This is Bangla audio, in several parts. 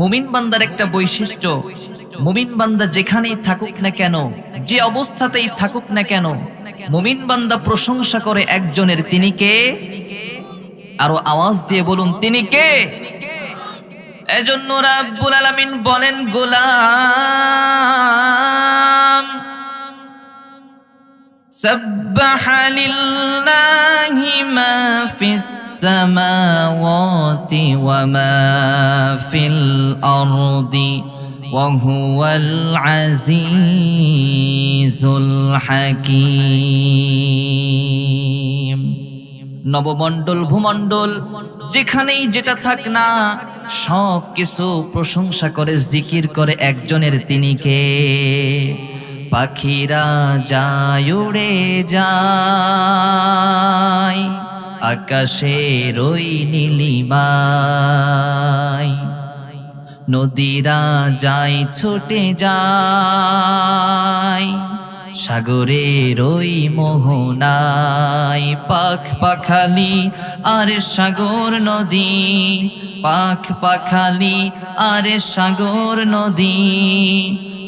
মুমিন বান্দার একটা বৈশিষ্ট্য মুমিন বান্দা যেখানেই থাকুক না কেন যে অবস্থাতেই থাকুক না কেন মুমিন বান্দা প্রশংসা করে একজনের তিনি কে আরো আওয়াজ দিয়ে বলুন তিনি কে এজন্য রাব্বুল আলামিন বলেন গোলাম سبح لله ما في السماوات وما في الأرض وهو العزيز الحكيم নবমণ্ডল ভূমণ্ডল যেখানেই যেটা থাক না সব কিছু প্রশংসা করে জিকির করে একজনের তিনি কে পাখিরা যায় উড়ে যায় আকাশের ওই নীলিমায় নদীরা যায়, ছুটে যায়। সাগরের ওই মোহনায় পাখ পাখালি আর সাগর নদী পাখ পাখালি আর সাগর নদী।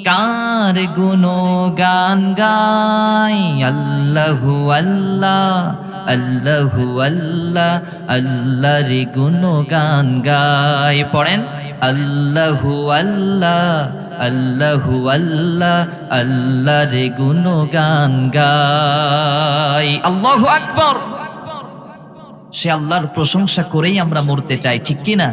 কার গুনো গান গাই? আল্লাহু আল্লাহ আল্লাহু আল্লাহ, আল্লাহর গান গাই। পড়েন, আল্লাহু আল্লাহ আল্লাহু আল্লাহ, আল্লাহর গুনো গান গাই। আল্লাহু আকবর। সে আল্লাহর প্রশংসা করেই আমরা মরতে চাই, ঠিক কিনা?